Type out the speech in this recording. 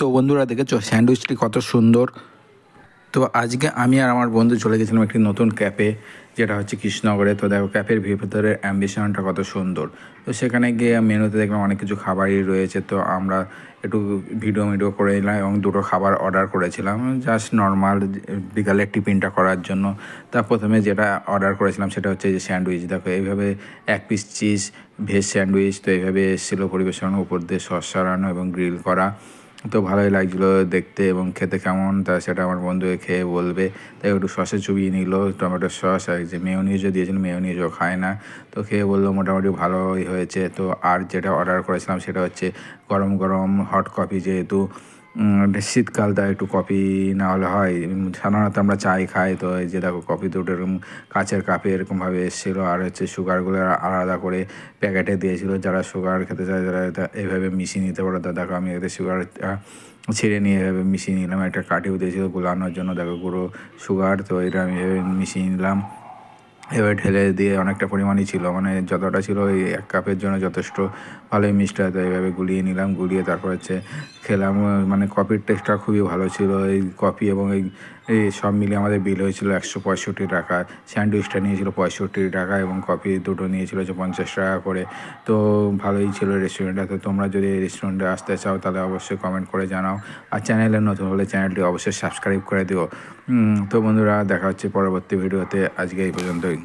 তো বন্ধুরা দেখেছ? স্যান্ডউইচটি কত সুন্দর। তো আজকে আমি আর আমার বন্ধু চলে গেছিলাম একটি নতুন ক্যাফে, যেটা হচ্ছে কৃষ্ণনগরে। তো দেখো, ক্যাফের ভিতরে অ্যাম্বিশনটা কত সুন্দর। তো সেখানে গিয়ে মেনুতে দেখলাম অনেক কিছু খাবারই রয়েছে। তো আমরা একটু ভিডিও মিডিও করে নিলাম এবং দুটো খাবার অর্ডার করেছিলাম। জাস্ট নর্মাল বিকালের টিফিনটা করার জন্য। তা প্রথমে যেটা অর্ডার করেছিলাম সেটা হচ্ছে যে স্যান্ডউইচ। দেখো, এইভাবে এক পিস চিজ, ভেজ স্যান্ডউইচ, তো এইভাবে এসেছিল পরিবেশন, উপর দিয়ে সস সারানো এবং গ্রিল করা। তো ভালোই লাগছিল দেখতে এবং খেতে কেমন? তা সেটা আমার বন্ধুকে খেয়ে বলবে। তাই একটু সসে চুবিয়ে নিল, টমেটো সস আর যে মেয়নিজও দিয়েছিল, মেয়নিজও খায় না। তো খেয়ে বলল মোটামুটি ভালোই হয়েছে। তো আর যেটা অর্ডার করেছিলাম সেটা হচ্ছে গরম গরম হট কফি যেহেতু উম, শীতকাল তাই একটু কফি না হলে হয়। সাধারণত আমরা চাই খাই তো এই যে দেখো কফি দুটো এরকম কাচের কাপে এরকমভাবে এসেছিল আর হচ্ছে সুগারগুলো আলাদা করে প্যাকেটে দিয়েছিল। যারা সুগার খেতে চায় তারা এটা এইভাবে মিশিয়ে নিতে পারো। তো দেখো আমি এতে সুগারটা ছিঁড়ে নিয়ে এভাবে মিশিয়ে নিলাম। একটা কাঠিও দিয়েছিল গুলানোর জন্য দেখো গুঁড়ো সুগার তো এটা আমি এভাবে মিশিয়ে নিলাম। এবার ঢেলে দিয়ে অনেকটা পরিমাণই ছিল। মানে যতটা ছিল ওই এক কাপের জন্য যথেষ্ট ভালোই মিষ্টি হতো। এইভাবে গুলিয়ে নিলাম, গুলিয়ে তারপর হচ্ছে খেলাম। মানে কফির টেস্টটা খুবই ভালো ছিল। এই কফি এবং এই এই সব মিলিয়ে আমাদের বিল হয়েছিল একশো পঁয়ষট্টি টাকা। স্যান্ডউইচটা নিয়েছিল পঁয়ষট্টি টাকা এবং কফি দুটো নিয়েছিল হচ্ছে পঞ্চাশ টাকা করে। তো ভালোই ছিল রেস্টুরেন্টটা তো তোমরা যদি এই রেস্টুরেন্টে আসতে চাও তাহলে অবশ্যই কমেন্ট করে জানাও। আর চ্যানেলে নতুন হলে চ্যানেলটি অবশ্যই সাবস্ক্রাইব করে দিও। তো বন্ধুরা দেখা হচ্ছে পরবর্তী ভিডিওতে আজকে এই পর্যন্তই।